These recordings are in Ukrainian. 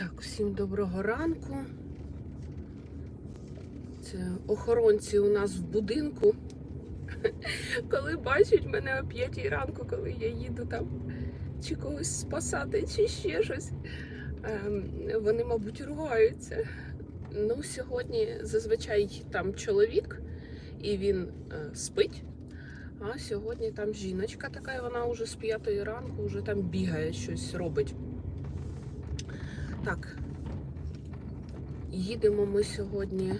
Так, всім доброго ранку. Це охоронці у нас в будинку. Коли бачать мене о 5 ранку, коли я їду там чи когось спасати, чи ще щось, ем, вони, мабуть, ругаються. Ну, сьогодні зазвичай там чоловік, і він е, спить. А сьогодні там жіночка така, вона вже з 5 ранку вже там бігає, щось робить. Так, їдемо ми сьогодні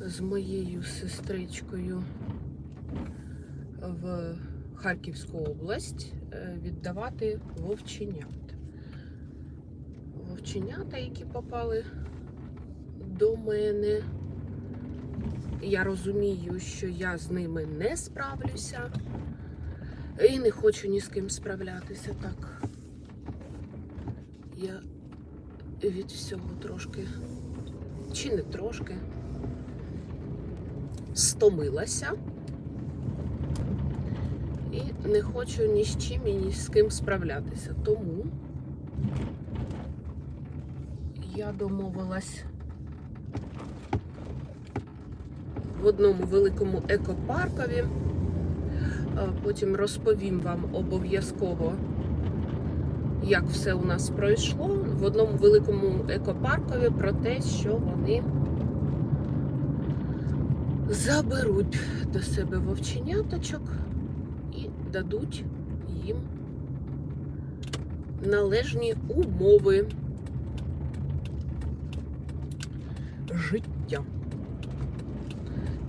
з моєю сестричкою в Харківську область е, віддавати вовченят. Вовченята, які попали до мене. Я розумію, що я з ними не справлюся і не хочу ні з ким справлятися. Так, я від всього трошки, чи не трошки, стомилася і не хочу ні з чим і ні з ким справлятися. Тому я домовилась в одному великому екопаркові. Потім розповім вам обов'язково, як все у нас пройшло. В одному великому екопаркові про те, що вони заберуть до себе вовченяточок і дадуть їм належні умови життя.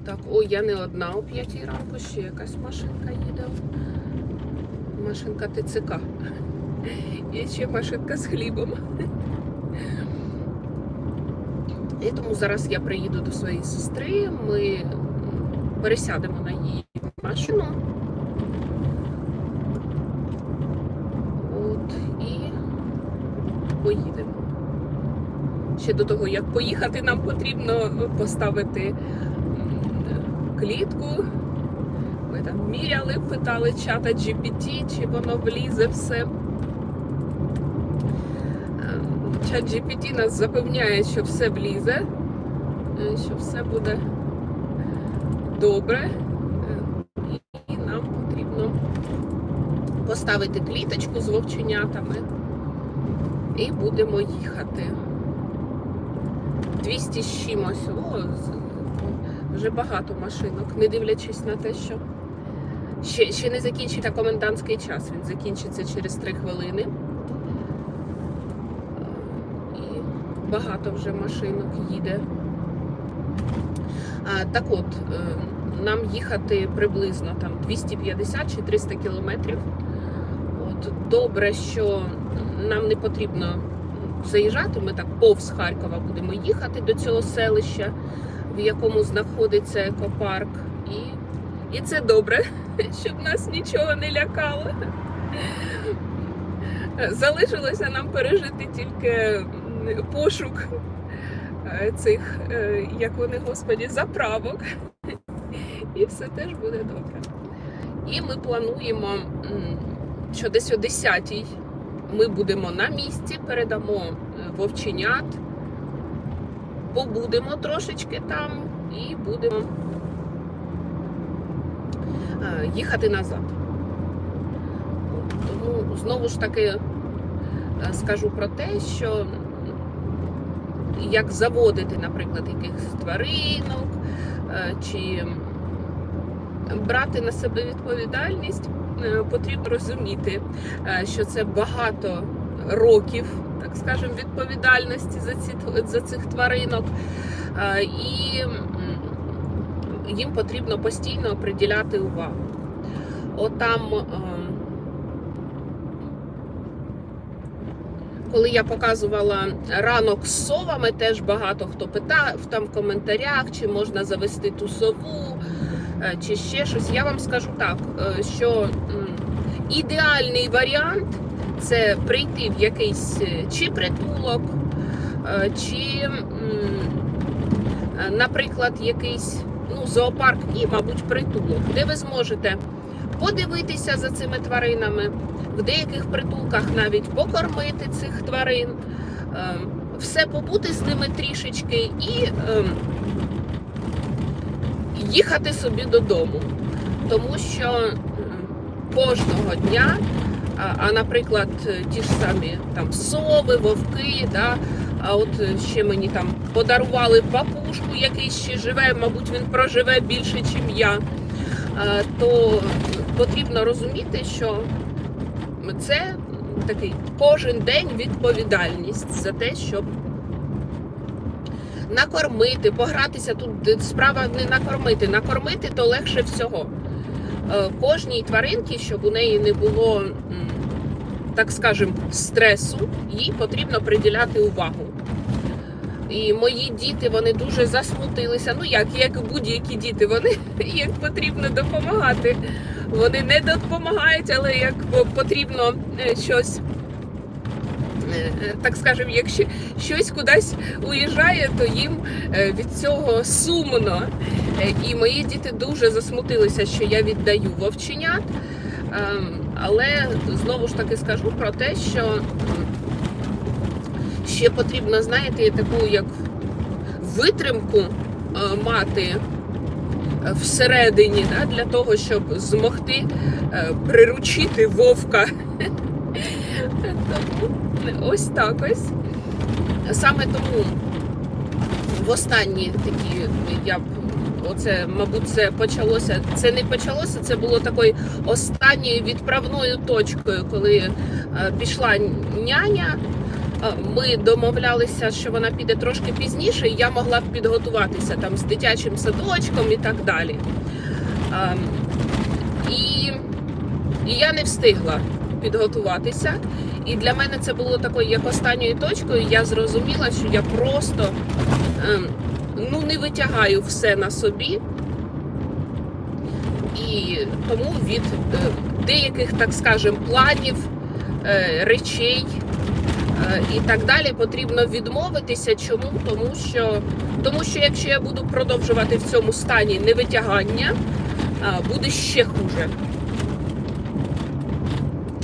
Так, ой, я не одна о 5 ранку, ще якась машинка їде. Машинка ТЦК. І ще машинка з хлібом. І тому зараз я приїду до своєї сестри, ми пересядемо на її машину. От, і поїдемо. Ще до того, як поїхати, нам потрібно поставити клітку. Ми там міряли, питали чата GPT, чи воно влізе все. Е, Чат GPT нас запевняє, що все влізе, е, що все буде добре. Е, І нам потрібно поставити кліточку з вовченятами і будемо їхати. 200 з чимось. О, вже багато машинок, не дивлячись на те, що ще, ще не закінчиться комендантський час. Він закінчиться через 3 хвилини. І багато вже машинок їде. Так от, е, нам їхати приблизно там 250 чи 300 кілометрів. От, добре, що нам не потрібно заїжджати, ми так повз Харкова будемо їхати до цього селища, в якому знаходиться екопарк. І, і це добре, щоб нас нічого не лякало. Залишилося нам пережити тільки пошук е, цих, е, як вони, господі, заправок. І все теж буде добре. І ми плануємо, що десь о 10-й ми будемо на місці, передамо е, вовченят, побудемо трошечки там і будемо їхати назад. Тому знову ж таки скажу про те, що як заводити, наприклад, якихось тваринок, е, чи брати на себе відповідальність, е, потрібно розуміти, е, що це багато років, так скажемо, відповідальності за ці за цих тваринок, і їм потрібно постійно приділяти увагу. Отам, е, коли я показувала ранок з совами, теж багато хто питав там в коментарях, чи можна завести ту сову, е, чи ще щось. Я вам скажу так, е, що ідеальний варіант це прийти в якийсь е, чи притулок, чи, наприклад, якийсь ну, зоопарк і, мабуть, притулок, де ви зможете подивитися за цими тваринами, в деяких притулках навіть покормити цих тварин. е, все побути з ними трішечки і е, їхати собі додому. Тому що е, кожного дня, а, наприклад, ті ж самі там сови, вовки, да, а от ще мені там подарували папушку, який ще живе, мабуть, він проживе більше, ніж я. То потрібно розуміти, що це такий кожен день відповідальність за те, щоб накормити, погратися тут. Справа не накормити. Накормити то легше всього. Е, Кожній тваринці, щоб у неї не було, так скажем, стресу, їй потрібно приділяти увагу. І мої діти вони дуже засмутилися. Ну як, як будь-які діти, вони як потрібно допомагати. Вони не допомагають, але як потрібно е, щось, е, так скажемо, якщо щось кудись уїжджає, то їм е, від цього сумно. Е, І мої діти дуже засмутилися, що я віддаю вовченят. Ем, Але знову ж таки скажу про те, що ще потрібно, знаєте, таку як витримку е, мати е, всередині да, для того, щоб змогти е, приручити вовка. Тому ось так ось. Саме тому в останні такі я б оце, мабуть, це почалося. Це не почалося, це було такою останньою відправною точкою, коли е, пішла няня. Е, Ми домовлялися, що вона піде трошки пізніше, і я могла б підготуватися там з дитячим садочком і так далі. Ем, І, і я не встигла підготуватися. І для мене це було такою як останньою точкою. Я зрозуміла, що я просто ем, ну, не витягаю все на собі. І тому від е, деяких, так скажем, планів, е, речей і так далі потрібно відмовитися. Чому? Тому що, тому що якщо я буду продовжувати в цьому стані невитягання, е, буде ще хуже.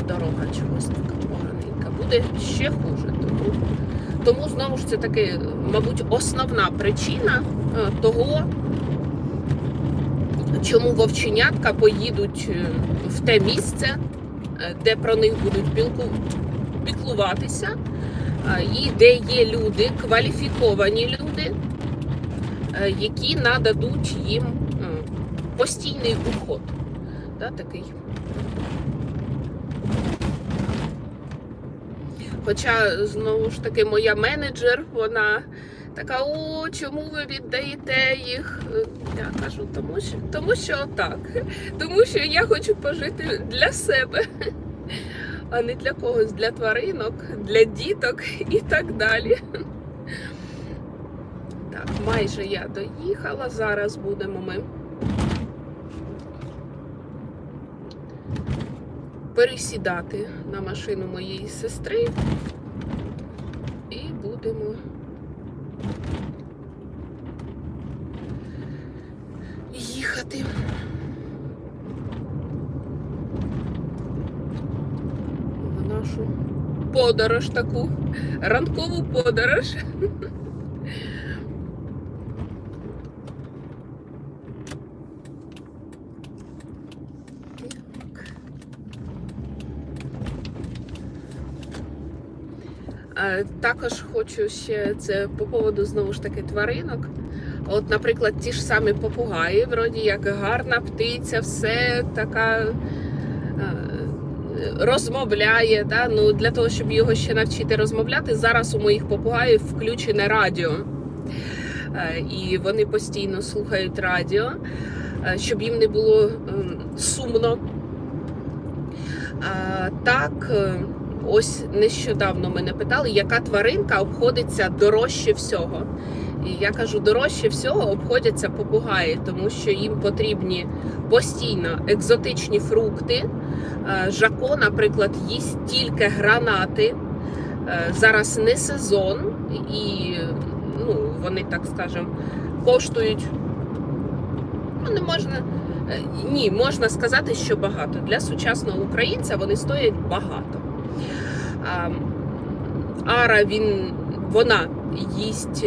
Дорога чогось така поганенька, буде ще хуже. Тому, тому знову ж це таки, мабуть, основна причина е, того, чому вовченятка поїдуть е, в те місце, е, де про них будуть пілку, піклуватися, е, і де є люди, кваліфіковані люди, е, які нададуть їм постійний уход. Да, такий. Хоча, знову ж таки, моя менеджер, вона така, о, чому ви віддаєте їх? Я кажу, тому що, тому що так. Тому що я хочу пожити для себе, а не для когось, для тваринок, для діток і так далі. Так, майже я доїхала. Зараз будемо ми. Пересідати на машину моєї сестри і будемо їхати. В нашу подорож таку, ранкову подорож. Також хочу ще це по поводу знову ж таки тваринок. От, наприклад, ті ж самі попугаї, вроді як гарна птиця, все така розмовляє. Да? Ну, для того, щоб його ще навчити розмовляти, зараз у моїх попугаїв включене радіо. Е, І вони постійно слухають радіо, е, щоб їм не було ем, сумно. Так, е, ось нещодавно мене питали, яка тваринка обходиться дорожче всього. І я кажу, дорожче всього обходяться попугаї, тому що їм потрібні постійно екзотичні фрукти. Е, Жако, наприклад, їсть тільки гранати. Е, Зараз не сезон, і ну, вони, так скажемо, коштують. Ну, не можна. Е, Ні, можна сказати, що багато. Для сучасного українця вони стоять багато. Ара він, вона їсть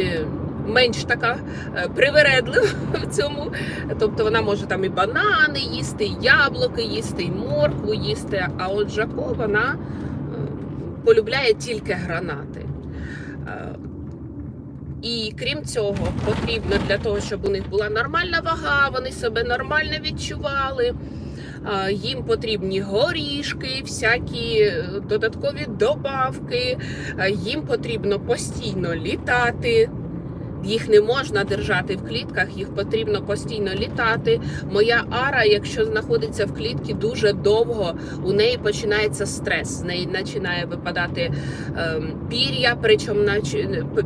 менш така е, привередлива в цьому. Тобто вона може там і банани їсти, і яблуки їсти, і моркву їсти. А от Жако вона е, полюбляє тільки гранати. Е, І крім цього, потрібно для того, щоб у них була нормальна вага, вони себе нормально відчували. Їм потрібні горішки, всякі додаткові добавки. Їм потрібно постійно літати. Їх не можна держати в клітках, їх потрібно постійно літати. Моя ара, якщо знаходиться в клітці дуже довго, у неї починається стрес. З неї починає випадати ем, пір'я, причому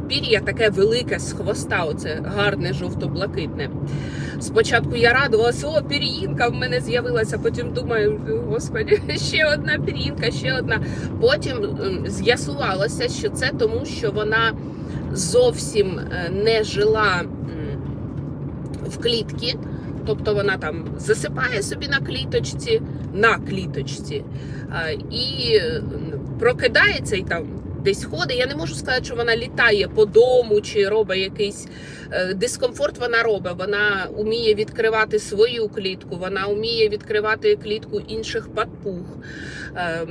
пір'я таке велике з хвоста, оце гарне жовто-блакитне. Спочатку я радувалася, о, пір'їнка в мене з'явилася. Потім думаю, господи, ще одна пір'їнка, ще одна. Потім ем, з'ясувалося, що це тому, що вона зовсім е, не жила в клітці. Тобто вона там засипає собі на кліточці, на кліточці і е, прокидається і там десь ходить. Я не можу сказати, що вона літає по дому чи робить якийсь е, дискомфорт. Вона робить. Вона вміє відкривати свою клітку, вона вміє відкривати клітку інших папуг. Е,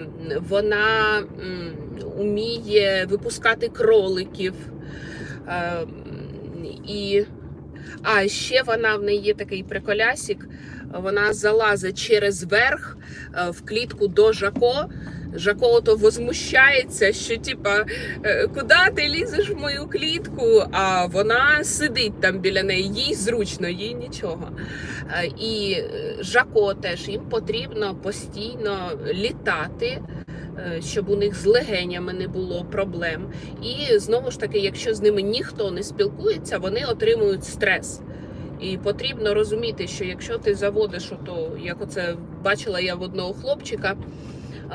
Вона вміє випускати кроликів. Е, І а ще вона в неї є такий приколясік. Вона залазить через верх е, в клітку до Жако. Жако возмущається, що типа, «Е, куди ти лізеш в мою клітку? А вона сидить там біля неї, їй зручно, їй нічого. Е, І е, Жако теж їм потрібно постійно літати, щоб у них з легенями не було проблем. І знову ж таки, якщо з ними ніхто не спілкується, вони отримують стрес. І потрібно розуміти, що якщо ти заводиш, ото, як оце бачила я в одного хлопчика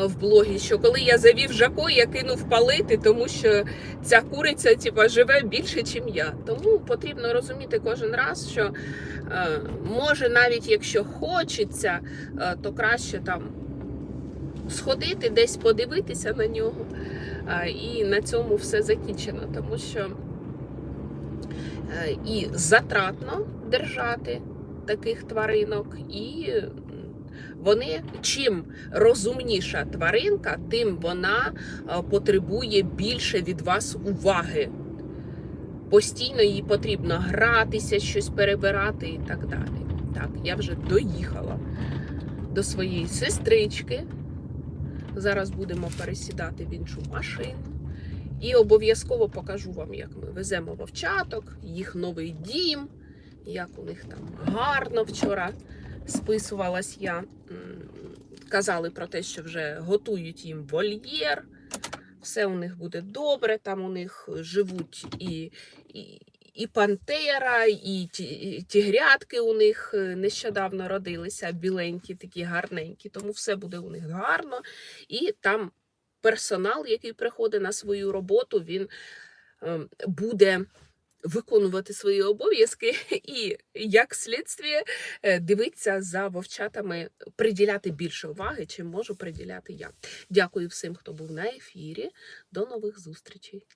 в блогі, що коли я завів жако, я кинув палити, тому що ця куриця типа, живе більше, ніж я. Тому потрібно розуміти кожен раз, що е, може навіть якщо хочеться, е, то краще там сходити, десь подивитися на нього. Е, і на цьому все закінчено, тому що е, і затратно держати таких тваринок, і вони чим розумніша тваринка, тим вона е, потребує більше від вас уваги. Постійно їй потрібно гратися, щось перебирати і так далі. Так, я вже доїхала до своєї сестрички. Зараз будемо пересідати в іншу машину. І обов'язково покажу вам, як ми веземо вовчаток, їх новий дім, як у них там гарно вчора списувалась я. Казали про те, що вже готують їм вольєр. Все у них буде добре. Там у них живуть і, і, і пантера, і ті- і тігрятки у них е, нещодавно родилися, біленькі, такі гарненькі. Тому все буде у них гарно. І там персонал, який приходить на свою роботу, він ем, буде виконувати свої обов'язки і, як слідстві, е, дивитися за вовчатами, приділяти більше уваги, чим можу приділяти я. Дякую всім, хто був на ефірі. До нових зустрічей.